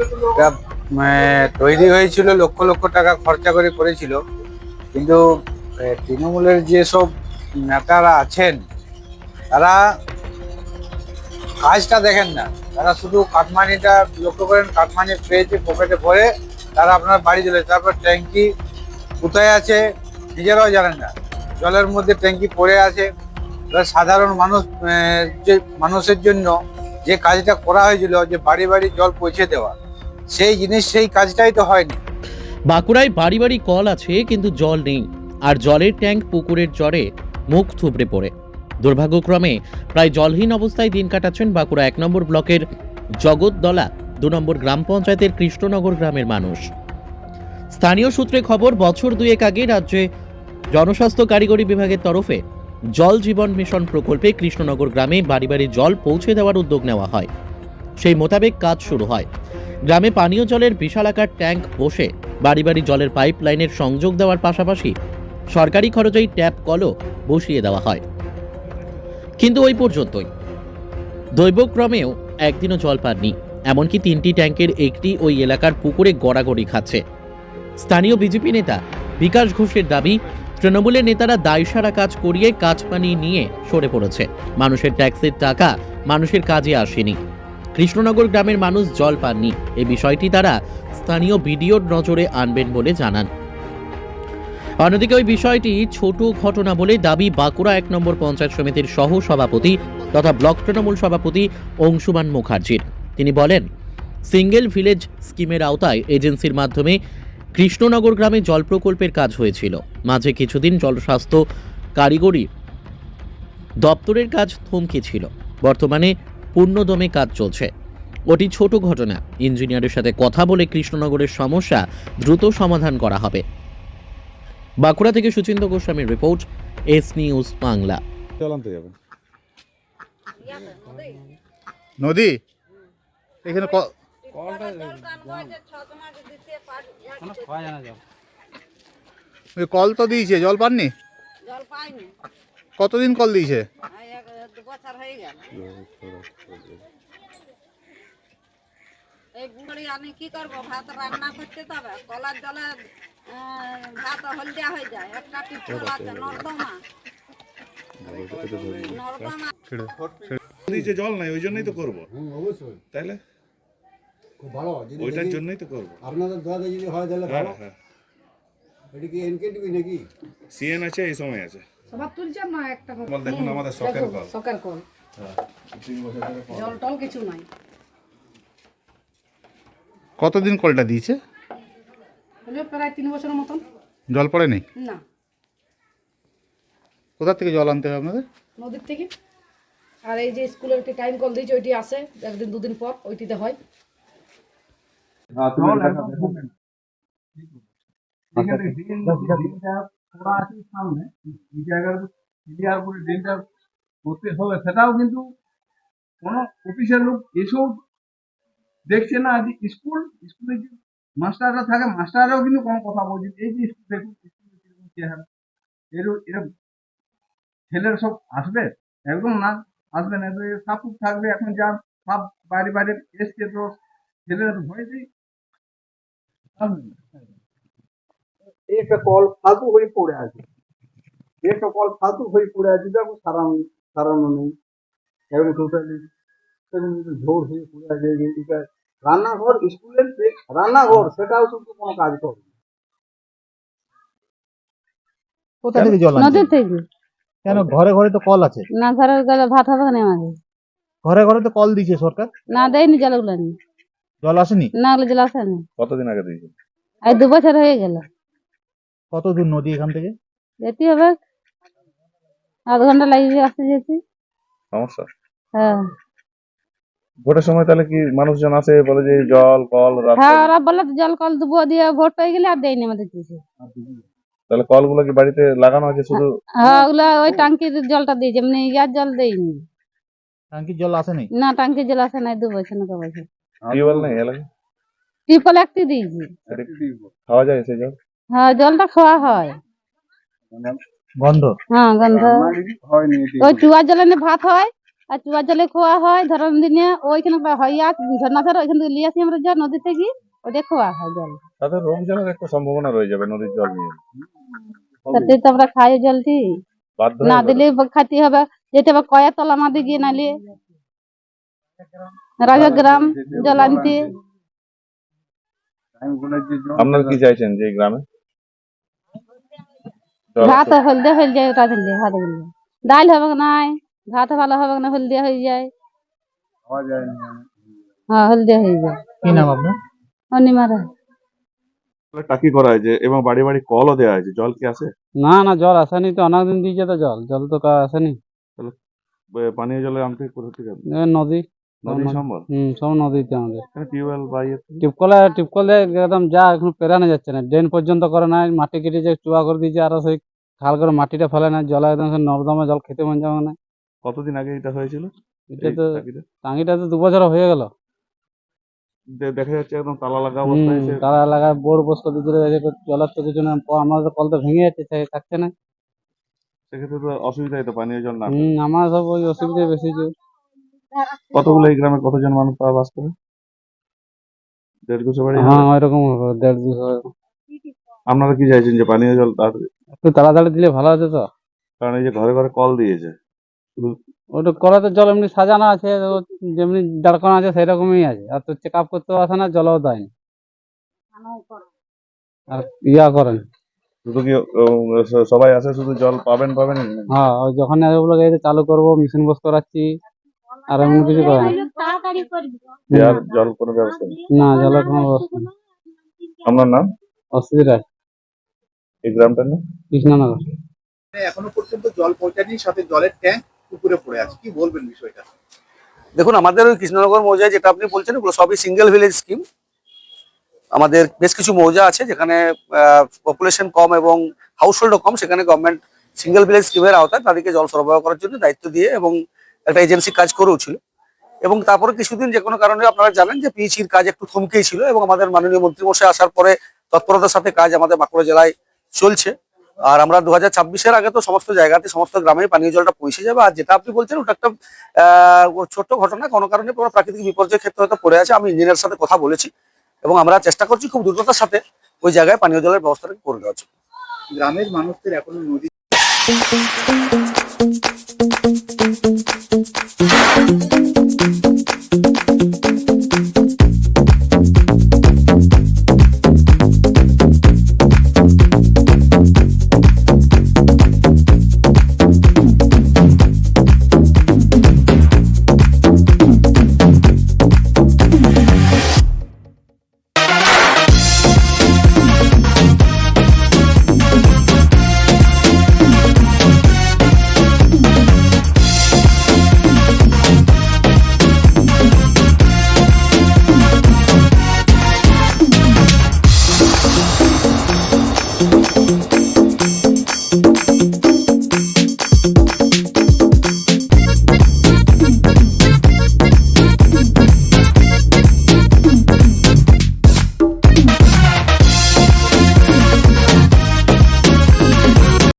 এটা তৈরি হয়েছিল লক্ষ লক্ষ টাকা খরচা করে করেছিল। কিন্তু তৃণমূলের যেসব নেতারা আছেন, তারা কাজটা দেখেন না। তারা শুধু কাটমানিটা লক্ষ্য করেন, কাটমানি পেয়েছে, পকেটে ভরে তারা আপনার বাড়ি চলে তারপর ট্যাঙ্কি কোথায় আছে নিজেরাও জানেন না। জলের মধ্যে ট্যাঙ্কি পড়ে আছে। সাধারণ মানুষ যে মানুষের জন্য যে কাজটা করা হয়েছিল, যে বাড়ি বাড়ি জল পৌঁছে দেওয়া সেই জিনিস, সেই কাজটাই তো হয়নি। বাঁকুড়ায় বাড়ি বাড়ি কল আছে, কিন্তু জল নেই। আর জলের ট্যাঙ্ক পুকুরের জ্বরে মুখ থুবড়ে পড়ে। দুর্ভাগ্যক্রমে প্রায় জলহীন অবস্থায় দিন কাটাচ্ছেন বাঁকুড়া এক নম্বর ব্লকের জগৎদলা, দু নম্বর গ্রাম পঞ্চায়েতের কৃষ্ণনগর গ্রামের মানুষ। স্থানীয় সূত্রে খবর, বছর দুয়েক আগে রাজ্যে জনস্বাস্থ্য কারিগরি বিভাগের তরফে জল জীবন মিশন প্রকল্পে কৃষ্ণনগর গ্রামে বাড়ি বাড়ি জল পৌঁছে দেওয়ার উদ্যোগ নেওয়া হয়। সেই মোতাবেক কাজ শুরু হয়। গ্রামে পানীয় জলের বিশালাকার ট্যাঙ্ক বসে। বাড়ি বাড়ি জলের পাইপ লাইনের সংযোগ দেওয়ার পাশাপাশি সরকারি খরচেই ট্যাপ কলও বসিয়ে দেওয়া হয়। কিন্তু ওই পর্যন্তই। দৈবক্রমেও একদিনও জল পাননি, এমনকি তিনটি ট্যাঙ্কের একটি ওই এলাকার পুকুরে গড়াগড়ি খাচ্ছে। স্থানীয় বিজেপি নেতা বিকাশ ঘোষের দাবি, তৃণমূলের নেতারা দায়সারা কাজ করিয়ে কাজ পানি নিয়ে সরে পড়েছে। মানুষের ট্যাক্সের টাকা মানুষের কাজে আসেনি। কৃষ্ণনগর গ্রামের মানুষ জল পাননি। এই বিষয়টি তারা স্থানীয় বিডিওর নজরে আনবেন বলে জানান। অন্যদিকে ওই বিষয়টি ছোট ঘটনা বলে দাবি বাঁকুড়া এক নম্বর পঞ্চায়েত সমিতির সহ সভাপতি তথা ব্লক তৃণমূল সভাপতি অংশুমান মুখার্জির। তিনি বলেন, সিঙ্গেল ভিলেজ স্কিমের আওতায় এজেন্সির মাধ্যমে কৃষ্ণনগর গ্রামে জল প্রকল্পের কাজ হয়েছিল। মাঝে কিছুদিন জলস্বাস্থ্য কারিগরি দপ্তরের কাজ থমকে ছিল। বর্তমানে পূর্ণদমে কাজ চলছে। ওটি ছোট ঘটনা। ইঞ্জিনিয়ারের সাথে কথা বলে কৃষ্ণনগরের সমস্যা দ্রুত সমাধান করা হবে। বাঁকুড়া থেকে সুচিন্ত গোস্বামীর রিপোর্ট এস নিউজ বাংলা। নদী? এখানে কল তো দিয়েছে জল পাননি? কতদিন কল দিয়েছে? বছর হয়ে গেল। এই বুড়ি আমি কি করব? ভাত রান্না করতে তবে কলার জলে ভাত হলদিয়া হয়ে যায়। একটা টিপল আছে নর্দমা। নর্দমা। নিচে জল নাই ওই জন্যই তো করব। অবশ্যই। তাইলে? খুব ভালো ওইটার জন্যই তো করব। আপনাদের দোয়াতে যদি হয় তাহলে হ্যাঁ ভালো। হ্যাঁ। এটা কি এনকেটিভি নাকি? সিএন আছে এই সময় আছে। সবার তুলছে না একটা করে। দেখুন আমাদের শখের কল সকার কল জল টল কিছু নাই কতদিন কলটা দিয়েছে হলেও প্রায় তিন বছরের মতন জল পড়ে নেই না কোথা থেকে জল আনতে হবে আপনাদের নদীর থেকে আর এই যে স্কুলের একটি টাইম কল দিয়েছে ওইটি আসে একদিন দুদিন পর ওইটিতে হয় করা আছে সামনে, এই জায়গাটা ক্লিয়ার করে ড্রেনটা করতে হবে, সেটাও কিন্তু কোনো অফিসের লোক এসেও দেখছে না যে স্কুল, স্কুলে যে মাস্টাররা থাকে, মাস্টাররাও কিন্তু কোনো কথা বলছে এই যে স্কুল, দেখুন, স্কুলে কীরকম চেহারা। এরও এরকম ছেলেরা সব আসবে? একদম না, আসবে না। এবার সাপুক থাকবে, এখন যা সব বাইরে বাইরে এসছে তো ছেলেরা তো ভয়েতেই আসবে না। এই একটা কল ফালতু হয়ে পড়ে আছে। এই একটা কল ফালতু হয়ে পড়ে আছে দেখো সারানো সারানো নেই। এবং টোটালি ঝোর হয়ে পড়ে আছে রান্নাঘর স্কুলের রান্নাঘর সেটাও কিন্তু কোনো কাজ করে কোথা থেকে জল নদীর থেকে। কেন ঘরে ঘরে তো কল আছে? না ঘরে গেলে ভাত হবে না আমাদের। ঘরে ঘরে তো কল দিয়েছে সরকার? না দেয়নি জলগুলো জল আসেনি? না জল আসে কতদিন আগে দিয়েছে? এই দু বছর হয়ে গেল। কত দূর নদী এখান থেকে? যেতে হবে। আধ ঘণ্টা লাগবে আসতে যেতে। সমস্যা? হ্যাঁ। ভোটের সময় তাহলে কি মানুষজন আসে বলে যে জল কল হ্যাঁ ওরা বলে জল কল দেবো দিয়ে ভোট হয়ে গেলে আর দেয়নি আমাদের কিছু। তাহলে কলগুলো কি বাড়িতে লাগানো আছে শুধু? হ্যাঁ ওগুলো ওই টাঙ্কির জলটা দিয়েছে এমনি ইয়ার জল দেয়নি। টাঙ্কির জল আসেনি না টাঙ্কির জল আসে নাই দু বছর না বছর। টিউবওয়েল নেই এলাকায়? টিপল একটি দিয়েছি। খাওয়া যায় সেই জল? হ্যাঁ জলটা খাওয়া হয়। গন্ধ? হ্যাঁ গন্ধ। ওই চুয়ার জলে নে ভাত হয় আর চুয়ার জলে খোয়া হয় ধরন দিনে ওইখানে হইয়া ঝর্ণা ধর ওইখান থেকে লিয়ে আসি আমরা জল নদী থেকে ওটা খোয়া হয় জল। তাদের রোগ একটা সম্ভাবনা রয়ে যাবে নদীর জল নিয়ে। তাতে তো আমরা খাই জলটি। না দিলে খাইতে হবে যেতে হবে কয়া তলা মাদি গিয়ে নালে। রাজগ্রাম জল আনতে। আপনারা কি চাইছেন যে গ্রামে? ভাত। হলদে হয়ে যায় ওটা দিলে ভাত দিলে ডাল হবে নাই ভাত ভালো হবে না? হলদিয়া হয়ে যায়। হ্যাঁ হলদিয়া হয়ে যায়। কি নাম আপনার? অনিমারা টাকি করা হয়েছে এবং বাড়ি বাড়ি কলও দেওয়া হয়েছে। জল কি আসে না না জল আসেনি তো অনেকদিন দিয়েছে তো জল। জল তো কা- আসেনি। পানীয় জলে আনতে কোথা থেকে নদী। নদী নদী। সম্বল? হুম সব নদীতে আমাদের। টিউবওয়েল বা ইয়ে? টিপকলে টিপকলে একদম যা এখন পেরানো যাচ্ছে না। ড্রেন পর্যন্ত করে না মাটি কেটে যে চুয়া করে দিয়েছে আরও সেই খাল করে মাটিটা ফেলে না জল একদম সে নর্দমা জল খেতে মন যাবে না। কতদিন আগে এটা হয়েছিল? এটা এই তো টাকিটা? টাঙ্গিটা তো দু বছর হয়ে গেল। দে- দেখা যাচ্ছে একদম তালা লাগা অবস্থায় এসে তারা এলাকায় বোর বসতে দিতে জলের তো কিছু না প- আমাদের কল তো ভেঙে যাচ্ছে সে- থাকছে না। সেক্ষেত্রে তো অসুবিধাই তো পানীয় জল না হম আমার সব ওই অসুবিধা বেশি যে। কতগুলো এই গ্রামে কতজন মানুষ তারা বাস করে? দেড় দুশো বাড়ি হ্যাঁ? ওইরকম হবে দেড় দুশো। আপনারা কি চাইছেন যে পানীয় জল তার একটু তাড়াতাড়ি দিলে ভালো হতো তো। কারণ এই যে ঘরে ঘরে কল দিয়েছে। ওটা কলাতে জল এমনি সাজানো আছে ও যেমনি দাঁড়কানো আছে সেরকমই আছে। আর তো চেক আপ করতেও আসে না জলও দেয়নি আর ইয়া করেন। শুধু কি উম, স- সবাই আসে শুধু জল পাবেন পাবেন? হ্যাঁ ওই যখন ওগুলো এই যে চালু করব মেশিন বস করাচ্ছি আর এমন কিছু করে না। দেওয়ার জল কোনো ব্যবস্থা নেই? না জলের কোনো ব্যবস্থা নেই। আপনার নাম? অসুবিধা এই গ্রামটার নাম? কৃষ্ণনগর। এখনও পর্যন্ত জল পৌঁছায়নি সাথে জলের ট্যাঙ্ক পুকুরে পড়ে আছে। কি বলবেন বিষয়টা? দেখুন আমাদের ওই কৃষ্ণনগর মৌজায় যেটা আপনি বলছেন ওগুলো সবই সিঙ্গেল ভিলেজ স্কিম আমাদের বেশ কিছু মৌজা আছে যেখানে পপুলেশন কম এবং হাউসহোল্ডও কম সেখানে গভর্নমেন্ট সিঙ্গেল ভিলেজ স্কিমের আওতায় তাদেরকে জল সরবরাহ করার জন্য দায়িত্ব দিয়ে এবং একটা এজেন্সি কাজ করেও ছিল। এবং তারপরে কিছুদিন যে কোনো কারণে আপনারা জানেন যে পিএইচির কাজ একটু থমকেই ছিল এবং আমাদের মাননীয় মন্ত্রীমশাই আসার পরে তৎপরতার সাথে কাজ আমাদের বাঁকুড়া জেলায় চলছে। আর আমরা দু হাজার ছাব্বিশের আগে তো সমস্ত জায়গাতে, সমস্ত গ্রামে পানীয় জলটা পৌঁছে যাবে। আর যেটা আপনি বলছেন, ওটা একটা ছোট্ট ঘটনা। কোনো কারণে কোনো প্রাকৃতিক বিপর্যয়ের ক্ষেত্রে হয়তো পড়ে আছে। আমি ইঞ্জিনিয়ার সাথে কথা বলেছি। এবং আমরা চেষ্টা করছি খুব দ্রুততার সাথে ওই জায়গায় পানীয় জলের ব্যবস্থাটা করে দেওয়া গ্রামের মানুষদের এখনও নদী